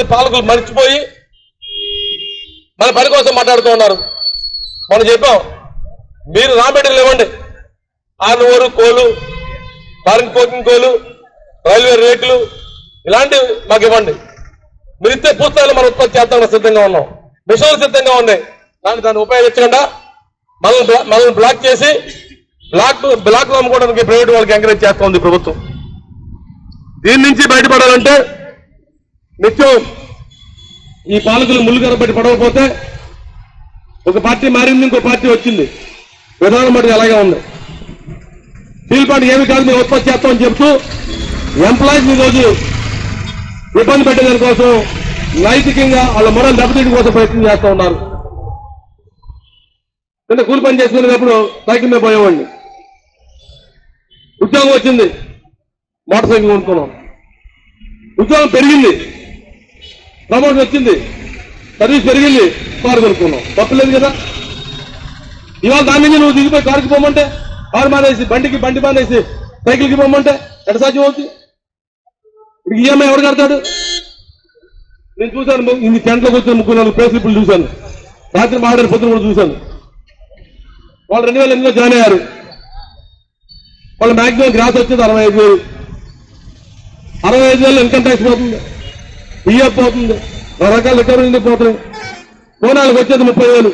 పరిస్థితి పాలకులు మర్చిపోయి మన పని కోసం మాట్లాడుతూ ఉన్నారు. మనం చెప్పాం మీరు రాబెడ్డలు ఇవ్వండి ఆనూరు కోలు ఫారిన్ పోకింగ్ కోలు రైల్వే రేట్లు ఇలాంటివి మాకు ఇవ్వండి. మీరు ఇచ్చే పూస్తాలు మనం ఉత్పత్తి చేద్దామని సిద్ధంగా ఉన్నాం. మిషన్లు సిద్ధంగా ఉన్నాయి. కానీ దాన్ని ఉపయోగించకుండా మనల్ని మనల్ని బ్లాక్ చేసి బ్లాక్ బ్లాక్ అమ్ముకోవడానికి ప్రైవేట్ వాళ్ళకి ఎంకరేజ్ చేస్తా ఉంది ప్రభుత్వం. దీని నుంచి బయటపడాలంటే నిత్యం ఈ పాలకులు ముళ్ళు కనబట్టి పడవపోతే ఒక పార్టీ మారింది ఇంకో పార్టీ వచ్చింది. విధానం మటుకు అలాగే ఉంది. తీల్పాటు ఏమి కాదు మేము ఉత్పత్తి చేస్తామని చెప్తూ ఎంప్లాయీస్ మీ రోజు ఇబ్బంది పెట్టేదాని కోసం నైతికంగా వాళ్ళ మొరలు దెబ్బతీయడం కోసం ప్రయత్నం చేస్తూ ఉన్నారు. నిన్న కూలి పని చేసుకునేటప్పుడు సైకిల్ మీద పోయేవాడిని. ఉద్యోగం వచ్చింది మోటార్ సైకిల్ కొనుక్కున్నాం. ఉద్యోగం పెరిగింది. ప్రమోషన్ వచ్చింది. సర్వీస్ పెరిగింది. కారు కొనుక్కున్నాం. తప్పలేదు కదా? ఇవాళ దాని నుంచి నువ్వు దిగిపోయి కారుకి పోమంటే కారు మానేసి బండికి బండి మానేసి సైకిల్కి పోమంటే ఎట సాధ్యం అవుతుంది ఇప్పుడు ఈఎంఐ ఎవరు కడతాడు? నేను చూశాను ఇన్ని టెంట్లోకి వచ్చిన ముగ్గురు నాలుగు ప్లేస్ ఇప్పుడు చూశాను. రాత్రి మాట్లాడిన పొద్దున కూడా చూశాను. వాళ్ళు రెండు వేల ఎనిమిదిలో జాయిన్ అయ్యారు. వాళ్ళు మాక్సిమం గ్రాస్ వచ్చేది అరవై ఐదు వేలు. అరవై ఐదు వేలు ఇన్కమ్ ట్యాక్స్ పోతుంది. బియ్యం పోతుంది రకరకాల రికవరీ పోతున్నాయి కోనాలకు వచ్చేది ముప్పై వేలు.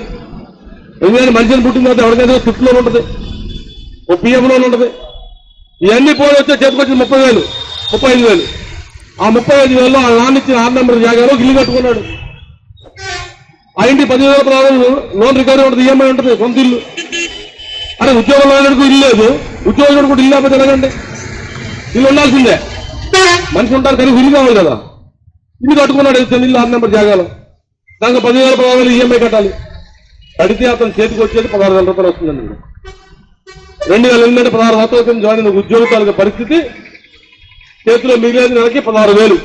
ఎందుకంటే మనిషిని పుట్టిన తర్వాత ఎవరికైతే స్విఫ్ట్ ఉంటుంది? ఓ పిఎఫ్ ఉంటుంది? ఇవన్నీ పోయి వచ్చే చేతికొచ్చింది ముప్పై వేలు ముప్పై ఐదు వేలు. ఆ ముప్పై ఐదు వేలు ఆ నాన్న ఇచ్చిన ఆరు నెంబర్ జాగారు ఇల్లు కట్టుకున్నాడు. ఆ ఇంటి పదివేల పదహారు లోన్ రికవరీ ఉంటుంది ఈఎంఐ ఉంటుంది సొంత ఇల్లు. అరే ఉద్యోగంలో ఇల్లు లేదు. ఉద్యోగం కూడా ఇల్లు లేకపోతే ఎలాగండి? ఇల్లు ఉండాల్సిందే. మనిషి ఉంటారు కానీ ఇల్లు కావాలి కదా. ఇల్లు కట్టుకున్నాడు చిన్న ఇల్లు ఆరు నెంబర్ జాగాలో. దానికి పదివేల పదహారు వేలు ఈఎంఐ కట్టాలి. కడితే అతని చేతికి వచ్చేది పదహారు వేల రూపాయలు వస్తుందండి రెండు వేల ఎనిమిది పదహారు సంవత్సరాల జాయిన్ ఉద్యోగాల పరిస్థితి చేతిలో మిగిలేదు నెలకి పదహారు వేలు.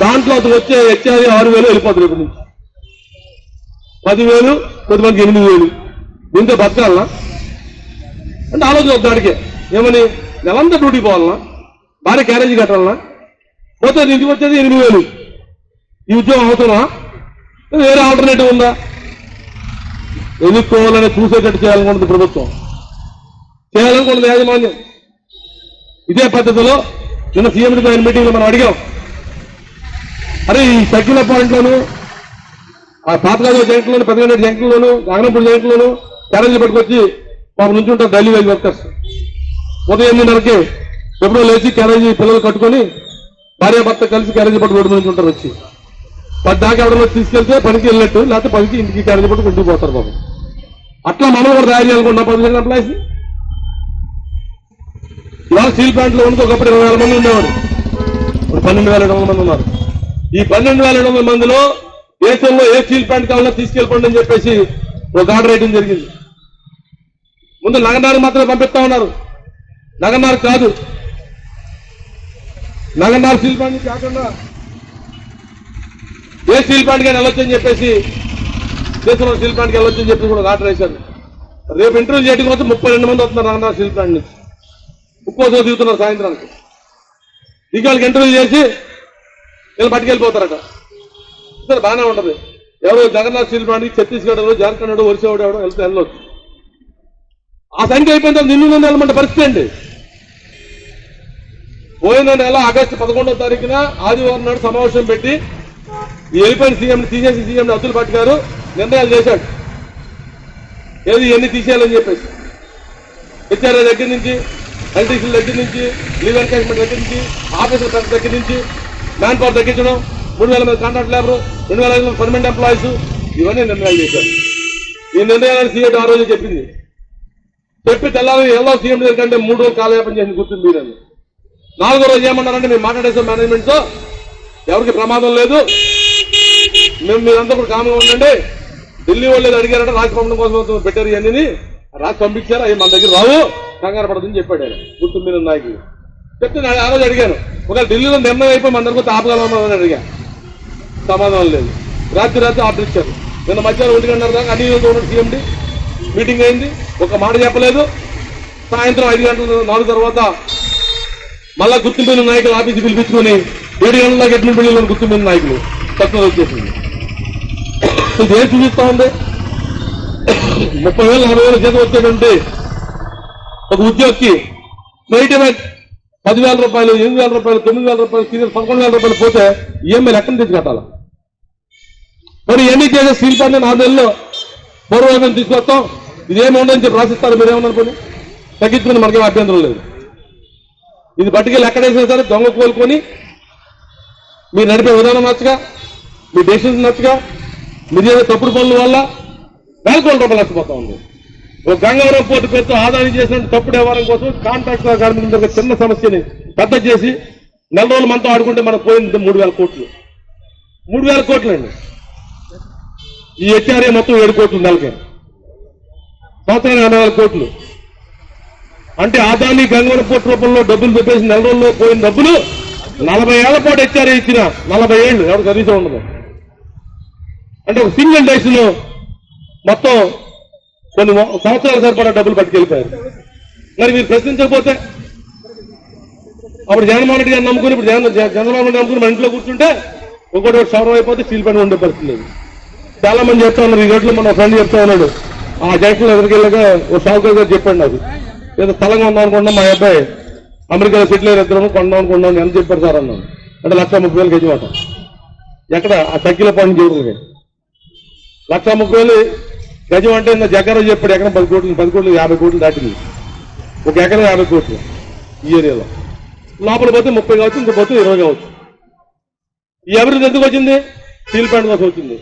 దాంట్లో అతను వచ్చే హెచ్ఆర్ ఆరు వేలు వెళ్ళిపోతుంది ఇప్పటి నుంచి. పదివేలు కొద్దిమంది ఎనిమిది వేలు. దీంతో బతకాలనా? అంటే ఆలోచన వద్దాడికే ఏమని? నెలంతా డ్యూటీ పోవాలనా? భార్య క్యారేజీ కట్టాలనా? పోతే ఇంటికి వచ్చేది? ఎనిమిది వేలు. ఈ ఉద్యోగం అవుతున్నా వేరే ఆల్టర్నేటివ్ ఉందా? ఎన్నుకోవాలని చూసేటట్టు చేయాలనుకుంటుంది ప్రభుత్వం. చేయాలనుకున్నది యాజమాన్యం. ఇదే పద్ధతిలో నిన్న సీఎం మీటింగ్లో మనం అడిగాం. అరే ఈ తగ్గిన పాయింట్లోను ఆ పాతగాజు జంక్లోను పెద్దగండ జంక్లోను నాగనపూడి జంక్లోను క్యారేజీలు పట్టుకొచ్చి పాపం నుంచి ఉంటారు డైలీ వేజ్ వర్కర్స్. ఉదయం ఎనిమిదిన్నరకి ఎప్పుడో లేచి క్యారేజీ పిల్లలు కట్టుకొని భార్య భర్త కలిసి క్యారేజ్ పట్టు రోడ్డు నుంచి ఉంటారు వచ్చి. పది దాకా ఎవరైనా తీసుకెళ్తే పనికి వెళ్ళినట్టు లేకపోతే పనికి ఇంటికి క్యారేజ్ పట్టు ఇంటికి పోతారు బాబు. అట్లా మనం కూడా తయారు చేయాలనుకుంటున్నాం పదిహేను ఎంప్లాయీస్ ఇవాళ స్టీల్ ప్లాంట్లో ఉంటే ఒకప్పుడు ఇరవై వేల మంది ఉండేవారు. ఇప్పుడు పన్నెండు వేల ఏడు వందల మంది ఉన్నారు. ఈ పన్నెండు వేల ఏడు వందల మందిలో దేశంలో ఏ స్టీల్ ప్లాంట్ కావాలన్నా తీసుకెళ్ళిపోండి అని చెప్పేసి ఒక ఆర్డర్ వేయడం జరిగింది. ముందు నగనారు మాత్రమే పంపిస్తా ఉన్నారు. నగనారు కాదు నగనారు స్టీల్ ప్లాంట్ కాకుండా ఏ స్టీల్ ప్లాంట్ కానీ వెళ్ళొచ్చని చెప్పేసి చేసిన స్టీల్ ప్లాంట్కి వెళ్ళొచ్చని చెప్పి కూడా ఆర్డర్ వేశారు. రేపు ఇంటర్వ్యూ చేయడానికి వస్తే ముప్పై రెండు మంది వస్తున్నారు నగనారు స్టీల్ ప్లాంట్ నుంచి. ఉప్పోసం దిగుతున్నారు సాయంత్రానికి. దిగి వాళ్ళకి ఇంటర్వ్యూ చేసి వీళ్ళు పట్టుకెళ్ళిపోతారట. సరే బాగానే ఉంటుంది. ఎవరో జగన్నాథ్ స్టీల్ ప్లాంట్కి ఛత్తీస్గఢ్ జార్ఖండ్ ఒరిసా ఎవడో వెళ్తే వెళ్ళొచ్చు. ఆ సంఖ్య అయిపోయిన తర్వాత నిన్ను నన్ను వెళ్ళమంటే పరిస్థితి అండి పోయిన నెల ఆగస్టు పదకొండవ తారీఖున ఆదివారం నాడు సమావేశం పెట్టి ఈ వెళ్ళిపోయిన సీఎం తీసేసి సీఎం అబ్దుల్ భట్ గారు నిర్ణయాలు చేశాడు. ఏది ఎన్ని తీసేయాలని చెప్పేసి. హెచ్ఆర్ఏ దగ్గర నుంచి ఎలక్ట్రీషియన్ దగ్గర నుంచి లీవ్ ఎన్కేజ్మెంట్ దగ్గర నుంచి ఆఫీసర్ దగ్గర నుంచి మ్యాన్ పవర్ తగ్గించడం మూడు వేల మంది కాంట్రాక్ట్ లేబర్ రెండు వేల ఐదు మంది పర్మనెంట్ ఎంప్లాయీస్ ఇవన్నీ నిర్ణయాలు చేశారు. ఈ నిర్ణయాలను సీఎం ఆ రోజు చెప్పింది. చెప్పి తెల్లారి ఎలా సీఎం దగ్గర కంటే మూడు రోజులు కాలయాపన చేసింది గుర్తుంది మీరని నాలుగో రోజు ఏమన్నారంటే మేము మాట్లాడేసాం మేనేజ్మెంట్తో ఎవరికి ప్రమాదం లేదు. మేము మీరంతా కూడా కామంగా ఉండండి. ఢిల్లీ వాళ్ళు అడిగారంటే రాసి పంపడం కోసం పెట్టారు ఇవన్నీ రాసి పంపించారు అవి మన దగ్గర రావు కంగారు పడదని చెప్పాడు ఆయన గుర్తు మీద నాయకులు చెప్తే నేను ఆ రోజు అడిగాను ఒకవేళ ఢిల్లీలో నిర్ణయం అయిపోయి మన దగ్గర ఆపగలమని అని అడిగా సమాధానం లేదు. రాత్రి రాత్రి ఆర్డర్ ఇచ్చారు. నిన్న మధ్యాహ్నం ఒంటి గంటల దాకా అన్ని ఉన్నట్టు సీఎండి. మీటింగ్ అయింది ఒక మాట చెప్పలేదు. సాయంత్రం ఐదు గంటల నాలుగు తర్వాత మళ్ళా గుర్తింపుల నాయకులు ఆఫీస్ పిలిపించుకుని ఏడు గంటల గట్టిన బిల్లులను గుర్తింపు నాయకులు తక్కువ వచ్చేసింది. ఇది ఏం చూపిస్తా ఉంది? ముప్పై వేల నలభై వేల జీతం వచ్చేటంటే ఒక ఉద్యోగికి ఫ్లైట్ ఎవెంట్ పదివేల రూపాయలు ఎనిమిది వేల రూపాయలు తొమ్మిది వేల రూపాయలు సీనియర్ పదకొండు వేల రూపాయలు పోతే ఈఎంఐ ఎక్కడ తెచ్చి కట్టాలి మరి ఎన్ని చేసే స్టీల్ ప్లాంట్ నాలుగు నెలల్లో పూర్వవేదం తీసుకొస్తాం. ఇదేమి ఉండని చెప్పి రాసిస్తారు మీరేమనుకోండి తగ్గించుకుని మనకేం అభ్యంతరం లేదు. ఇది పట్టుకెళ్ళి ఎక్కడేసినా సరే దొంగ కోలుకొని మీరు నడిపే విధానం నచ్చగా మీ డెసిషన్ నచ్చగా మీరు చేసే తప్పుడు పనుల వల్ల వేల కోట్ల రూపాయలు నష్టపోతా ఉంది. ఒక గంగవరం పోర్టు పేరుతో ఆదాయం చేసిన తప్పుడు వ్యవహారం కోసం కాంట్రాక్ట్ కార్మికుల దగ్గర చిన్న సమస్యని పెద్ద చేసి నెల రోజులు మనతో ఆడుకుంటే మనకు పోయింది మూడు వేల కోట్లు. మూడు వేల కోట్లు అండి ఈ హెచ్ఆర్ఏ మొత్తం ఏడు కోట్లు నెలకే. సంవత్సరానికి ఎనభై వేల కోట్లు. అంటే ఆదాని గంగవరం పోర్టు రూపంలో డబ్బులు చెప్పేసి నెల రోజుల్లో పోయిన డబ్బులు నలభై ఏళ్ళ పాటు హెచ్ఆర్ఏ ఇచ్చిన నలభై ఏళ్ళు ఎవరు కనీసం ఉండదు. అంటే ఒక సింగిల్ డేస్లో మొత్తం కొన్ని సంవత్సరాలు సరిపడా డబ్బులు పట్టుకెళ్ళిపోయారు. మరి మీరు ప్రశ్నించకపోతే అప్పుడు జగన్మోహన్ రెడ్డి గారిని నమ్ముకుని ఇప్పుడు జగన్ చంద్రబాబు నాయుడు నమ్ముకుని మన ఇంట్లో కూర్చుంటే ఒకటి ఒకటి సవరం అయిపోతే స్టీల్ పని ఉండే పరిస్థితి లేదు. చాలా మంది చెప్తా ఉన్నారు ఈ రోజులో మన ఫ్రెండ్ చెప్తా ఉన్నాడు. ఆ జంక్షన్ ఎదురుకెళ్ళగా ఓ షావుకర్ గారు చెప్పండి నాకు. ఏదో స్థలంగా ఉందాం అనుకుంటున్నాం మా అబ్బాయి అమెరికాలో సెటిల్ అయిన ఇద్దరు కొందాం అనుకున్నాం ఎంత చెప్పారు సార్ అన్నాను అంటే లక్ష ముప్పై వేలు గజమాట ఎక్కడ? ఆ సగ్గిల పని చేయడానికి లక్ష ముప్పై వేలు గజం అంటే నా జగ్గర చెప్పాడు ఎకరం పది కోట్లు పది కోట్లు యాభై కోట్లు దాటింది. ఒక ఎకరం యాభై కోట్లు ఈ ఏరియాలో. లోపల పోతే ముప్పై కావచ్చు ఇంకో పోతే ఇరవై కావచ్చు. ఈ అభివృద్ధి ఎందుకు వచ్చింది? స్టీల్ ప్లాంట్ కోసం వచ్చింది.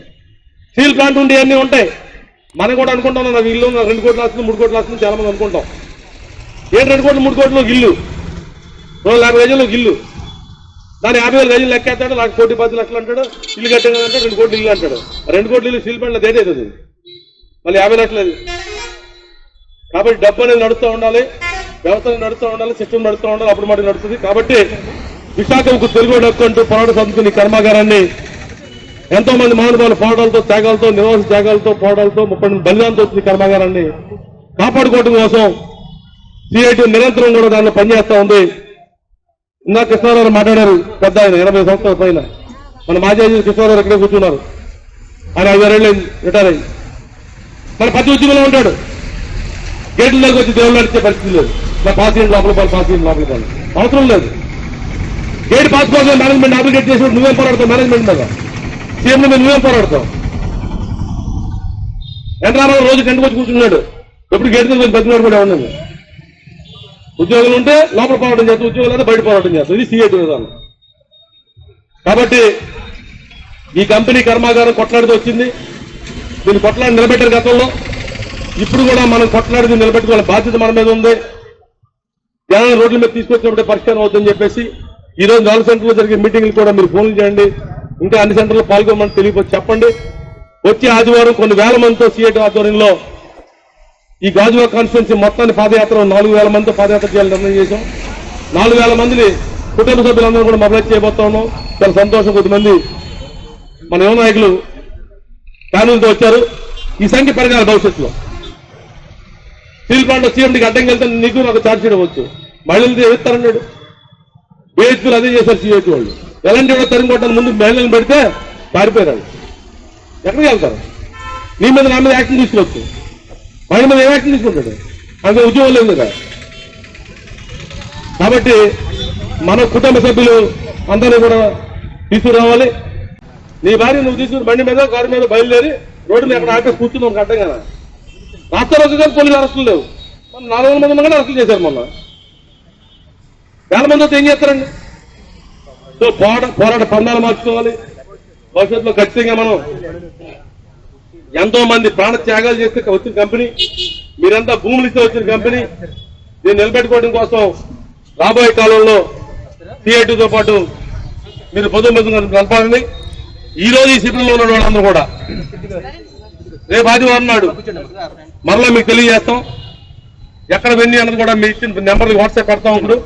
స్టీల్ ప్లాంట్ ఉండి అన్నీ ఉంటాయి. మనం కూడా అనుకుంటాం నాకు ఇల్లు నాకు రెండు కోట్లు వస్తుంది మూడు కోట్లు వస్తుంది చాలా మంది అనుకుంటాం. ఏంటి రెండు కోట్లు మూడు కోట్లు గిల్లు ఇల్లు. రెండు యాభై గజలు గిల్లు ఇల్లు. దాని యాభై వేల గజలు లెక్కేస్తాడు నాకు కోటి పది లక్షలు అంటాడు ఇల్లు కట్టాడు అంటే రెండు కోట్లు ఇల్లు అంటాడు. రెండు కోట్లు ఇల్లు స్టీల్ ప్లాంట్లో దేని మళ్ళీ యాభై లక్షలు అది. కాబట్టి డబ్బు అనేది నడుస్తూ ఉండాలి వ్యవస్థ నడుస్తూ ఉండాలి సిస్టమ్ నడుస్తూ ఉండాలి అప్పుడు మాట నడుస్తుంది. కాబట్టి విశాఖకు తెలుగు డక్కు అంటూ పోరాట సంస్కృతి కర్మాగారాన్ని ఎంతో మంది మహానుభావుల పోరాటాలతో త్యాగాలతో నివాస త్యాగాలతో పోరాటాలతో ముప్పై బలిదానంతో వచ్చింది కర్మాగారాన్ని కాపాడుకోవడం కోసం సిఐటి నిరంతరం కూడా దాన్ని పనిచేస్తా ఉంది. ఇందా కృష్ణారావు మాట్లాడారు. పెద్ద ఆయన ఎనభై సంవత్సరాల పైన. మన మాజీ కృష్ణారావు ఇక్కడే కూర్చున్నారు. ఆయన ఐదారేళ్ళు రిటైర్ అయ్యి మన ప్రతి ఉద్యమంలో ఉంటాడు. గేట్లలోకి వచ్చి దేవుళ్ళు నడిచే పరిస్థితి లేదు. నా పాస్ చేయండి లోపల పాలు పాస్ చేయండి లోపల పాలు అవసరం లేదు. గేట్ పాస్ కోసం మేనేజ్మెంట్ అప్లికేట్ చేసినప్పుడు నువ్వేం పోరాడతావు? మేనేజ్మెంట్ మీద. సీఎం మీద నువ్వేం పోరాడతావు? ఎంత రోజు కంటికి వచ్చి కూర్చున్నాడు. ఎప్పుడు గేట్ దగ్గర పెద్దనాడు కూడా ఉన్నది ఉద్యోగులు ఉంటే లోపల పోరాటం చేస్తాం ఉద్యోగులు అయితే బయట పోరాటం చేస్తాం ఇది సిఐటి విధానం కాబట్టి ఈ కంపెనీ కర్మాగారం కొట్లాడితే వచ్చింది. దీన్ని కొట్లాడి నిలబెట్టారు గతంలో. ఇప్పుడు కూడా మనం కొట్లాడి నిలబెట్టుకోవాలి బాధ్యత మన మీద ఉంది. జనాన్ని రోడ్ల మీద తీసుకొచ్చినప్పుడే పరిష్కారం అవుతుందని చెప్పేసి ఈ రోజు నాలుగు సెంటర్లో జరిగే మీటింగ్లు కూడా మీరు ఫోన్లు చేయండి. ఇంకా అన్ని సెంటర్లో పాల్గొనమని తెలియకపోతే చెప్పండి. వచ్చే ఆదివారం కొన్ని వేల మందితో సిఐటి ఆధ్వర్యంలో ఈ గాజువా కాన్స్టిట్యున్సీ మొత్తాన్ని పాదయాత్ర నాలుగు వేల మంది పాదయాత్ర చేయాలని నిర్ణయం చేశాం. నాలుగు వేల మందిని కుటుంబ సభ్యులందరూ కూడా మొబైల్ చేయబోతా ఉన్నాం. చాలా సంతోషం. కొద్దిమంది మన యువ నాయకులు ప్యానల్తో వచ్చారు. ఈ సంఖ్య పెరగాలి భవిష్యత్తులో. స్టీల్ ప్లాంట్ సీఎండికి అడ్డం వెళ్తే నీకు నాకు ఛార్జ్ చేయవచ్చు మహిళలు ఎత్తారన్నాడు బీహెచ్పీలు అదే చేశారు సిహెచ్ వాళ్ళు. ఎలాంటి కూడా తరిమి ముందు మహిళలను పెడితే పారిపోయారు ఎక్కడికి వెళ్తారు? నీ మీద నా మీద యాక్షన్ తీసుకోవచ్చు మహిళ మీద ఏం తీసుకుంటాడు? అంత ఉద్యోగం లేదు కదా. కాబట్టి మన కుటుంబ సభ్యులు అందరూ కూడా తీసుకురావాలి. నీ భార్య నువ్వు తీసుకుని బండి మీద కారు మీద బయలుదేరి రోడ్డు మీద అక్కడ ఆపేసి కూర్చున్నావు మనకు కదా? రాష్ట్ర రోజు కానీ పోలీసు అరెస్టులు లేవు. మన నాలుగు వందల మంది కూడా అరెస్టులు చేశారు మొన్న. వేల మంది వస్తే ఏం చేస్తారండి? సో పోరాట పోరాట పందాలు మార్చుకోవాలి. భవిష్యత్తులో ఖచ్చితంగా మనం ఎంతో మంది ప్రాణ త్యాగాలు చేస్తే వచ్చిన కంపెనీ మీరంతా భూములు ఇస్తే వచ్చిన కంపెనీ దీన్ని నిలబెట్టుకోవడం కోసం రాబోయే కాలంలో సిఐటితో పాటు మీరు పొద్దు కలపాలని ఈ రోజు ఈ శిబిరంలో ఉన్న వాళ్ళందరూ కూడా. రేపు ఆదివారం నాడు మరలా మీకు తెలియజేస్తాం. ఎక్కడ వెండి అన్నది కూడా మీ ఇచ్చిన నెంబర్ వాట్సాప్ పెడతాం ఇప్పుడు.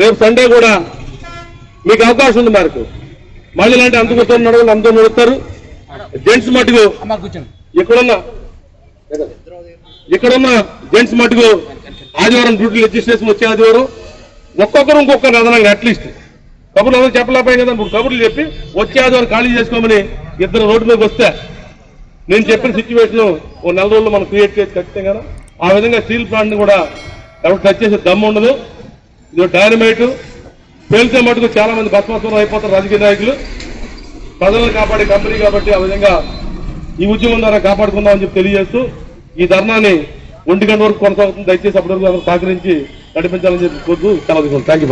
రేపు సండే కూడా మీకు అవకాశం ఉంది మేరకు. మళ్ళీ అంటే అంత కూర్చొని వాళ్ళు అందరూ నడుస్తారు. జెంట్స్ మటుకు ఇక్కడున్న ఇక్కడున్న జెంట్స్ మటుకు ఆదివారం డ్యూటీ రిజిస్ట్రేషన్ వచ్చే ఆదివారం. ఒక్కొక్కరు ఇంకొకరు అదనంగా అట్లీస్ట్ కబుర్లు అందరూ చెప్పలేకపోయాం కదా ఇప్పుడు కబుర్లు చెప్పి వచ్చే ఆదివారం ఖాళీ చేసుకోమని ఇద్దరు రోడ్డు మీదకి వస్తే నేను చెప్పిన సిచ్యువేషన్ ఓ నెల రోజులు మనం క్రియేట్ చేసి ఖచ్చితంగా ఆ విధంగా స్టీల్ ప్లాంట్ కూడా ఎవరు టచ్ చేసే దమ్ము ఉండదు. ఇది డైనమైట్ పేలితే మటుకు చాలా మంది భస్మాసురం అయిపోతారు రాజకీయ నాయకులు. ప్రజలను కాపాడే కంపెనీ కాబట్టి ఆ విధంగా ఈ ఉద్యమం ద్వారా కాపాడుకుందామని చెప్పి తెలియజేస్తూ ఈ ధర్నాన్ని ఒంటి గంట వరకు కొనసాగుతుంది. దయచేసి అప్పటి వరకు సహకరించి నడిపించాలని చెప్పి కోరుతూ చాలా థ్యాంక్ యూ